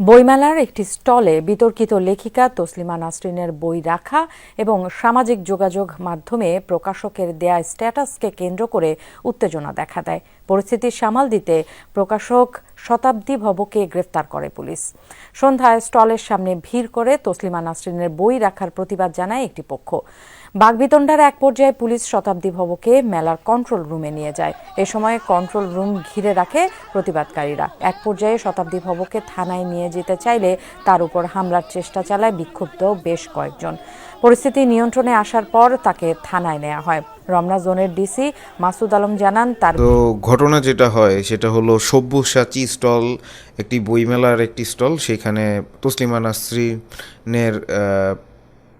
বইমেলার একটি স্টলে বিতর্কিত লেখিকা তসলিমা নাসরিনের বই রাখা এবং সামাজিক যোগাযোগ মাধ্যমে প্রকাশকের দেয়া স্ট্যাটাসকে কেন্দ্র করে উত্তেজনা দেখা দেয়। পরিস্থিতি সামাল দিতে প্রকাশক শতাব্দী ভবকে গ্রেফতার করে পুলিশ। সন্ধ্যায় স্টলের সামনে ভিড় করে তসলিমা নাসরিনের বই রাখার প্রতিবাদ জানায় একটি পক্ষ। বাগবিতণ্ডার এক পর্যায়ে পুলিশ শতাব্দী ভবকে মেলার কন্ট্রোল রুমে নিয়ে যায়। এ সময় কন্ট্রোল রুম ঘিরে রাখে প্রতিবাদকারীরা। এক পর্যায়ে শতাব্দী ভবকে থানায় নিয়ে যেতে চাইলে তার উপর হামলার চেষ্টা চালায় বিক্ষুব্ধ বেশ কয়েকজন। পরিস্থিতি নিয়ন্ত্রণে আসার পর তাকে থানায় নেওয়া হয়। রমনা জোনের ডিসি মাসুদ আলম জানান, তার তো ঘটনা যেটা হয়, সেটা হলো সব্যসাচী স্টল, একটি বইমেলার একটি স্টল, সেখানে তসলিমা নাসরিনের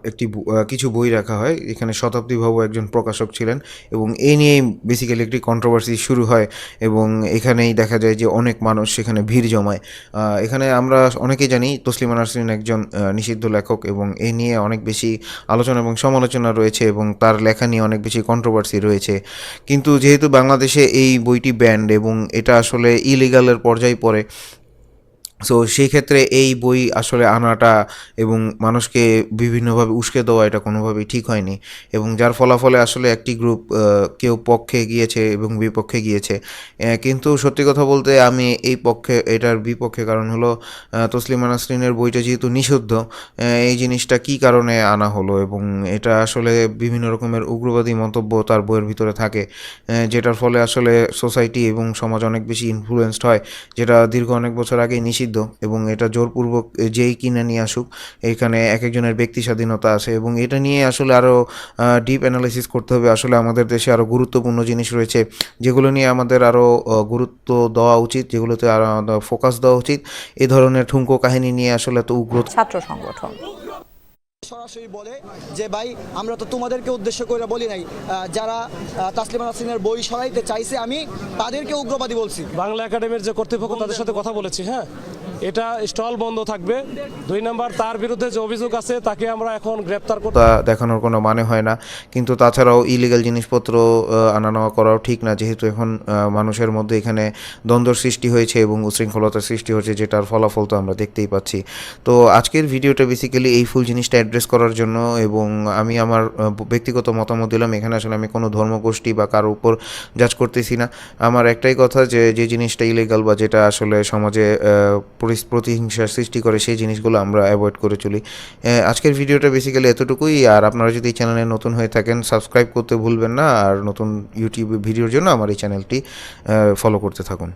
একটি কিছু বই রাখা হয়। এখানে শতাব্দী বাবু একজন প্রকাশক ছিলেন এবং এই নিয়েই বেসিক্যালি একটি কন্ট্রোভার্সি শুরু হয় এবং এখানেই দেখা যায় যে অনেক মানুষ সেখানে ভিড় জমায়। এখানে আমরা অনেকেই জানি তসলিমা নাসরিন একজন নিষিদ্ধ লেখক এবং এই নিয়ে অনেক বেশি আলোচনা এবং সমালোচনা রয়েছে এবং তার লেখা নিয়ে অনেক বেশি কন্ট্রোভার্সি রয়েছে। কিন্তু যেহেতু বাংলাদেশে এই বইটি ব্যান্ড এবং এটা আসলে ইলিগালের পর্যায়ে পড়ে সো সেই ক্ষেত্রে এই বই আসলে আনাটা এবং মানুষকে বিভিন্নভাবে উস্কে দেওয়া এটা কোনোভাবেই ঠিক হয়নি এবং যার ফলাফলে আসলে একটি গ্রুপ কেউ পক্ষে গিয়েছে এবং বিপক্ষে গিয়েছে। কিন্তু সত্যি কথা বলতে আমি এই পক্ষে, এটার বিপক্ষে কারণ হলো তসলিমা নাসরিনের বইটা যেহেতু নিষিদ্ধ এই জিনিসটা কি কারণে আনা হলো এবং এটা আসলে বিভিন্ন রকমের উগ্রবাদী মন্তব্য তার বইয়ের ভিতরে থাকে যেটার ফলে আসলে সোসাইটি এবং সমাজ অনেক বেশি ইনফ্লুয়েসড হয়, যেটা দীর্ঘ অনেক বছর আগেই নিষিদ্ধ এবং এটা জোরপূর্বক যেই কিনে নিয়ে আসুক এখানে এক একজনের ব্যক্তি স্বাধীনতা আছে এবং এটা নিয়ে আসলে আরও ডিপ অ্যানালাইসিস করতে হবে। আসলে আমাদের দেশে আরও গুরুত্বপূর্ণ জিনিস রয়েছে যেগুলো নিয়ে আমাদের আরও গুরুত্ব দেওয়া উচিত যেগুলোতে আরও ফোকাস দেওয়া উচিত। এ ধরনের ঠুনকো কাহিনী নিয়ে আসলে এত উগ্র ছাত্র সংগঠন। সরাসরি বলে যে ভাই আমরা তো তোমাদেরকে উদ্দেশ্য করে বলি নাই যারা তাসলিমা নাসরিনের বই সরাইতে চাইছে আমি তাদেরকে উগ্রবাদী বলছি। বাংলা একাডেমির যে কর্তৃপক্ষ তাদের সাথে কথা বলেছি হ্যাঁ। এটা স্টল বন্ধ থাকবে। দুই নাম্বার, তার বিরুদ্ধে যে অভিযোগ আছে, তাকে আমরা এখন গ্রেপ্তার করতে দেখানোর কোনো মানে হয় না। কিন্তু তাছাড়াও ইলিগাল জিনিসপত্র আনা নেওয়া করাও ঠিক না। যেহেতু এখন মানুষের মধ্যে এখানে দ্বন্দ্বর সৃষ্টি হয়েছে এবং উশৃঙ্খলতার সৃষ্টি হয়েছে, যেটার ফলাফল তো আমরা দেখতেই পাচ্ছি। তো আজকের ভিডিওটা বেসিক্যালি এই ফুল জিনিসটা অ্যাড্রেস করার জন্য এবং আমি আমার ব্যক্তিগত মতামত দিলাম। এখানে আসলে আমি কোনো ধর্মগোষ্ঠী বা কারোর উপর জাজ করতেছি না। আমার একটাই কথা যে যে জিনিসটা ইলিগাল বা যেটা আসলে সমাজে প্রতিহিংসার সৃষ্টি করে, সেই জিনিসগুলো আমরা অ্যাভয়েড করে চলি। আজকের ভিডিওটা বেসিক্যালি এতটুকুই। আর আপনারা যদি চ্যানেলে নতুন হয়ে থাকেন সাবস্ক্রাইব করতে ভুলবেন না। আর নতুন ইউটিউবে ভিডিওর জন্য আমার এই চ্যানেলটি ফলো করতে থাকুন।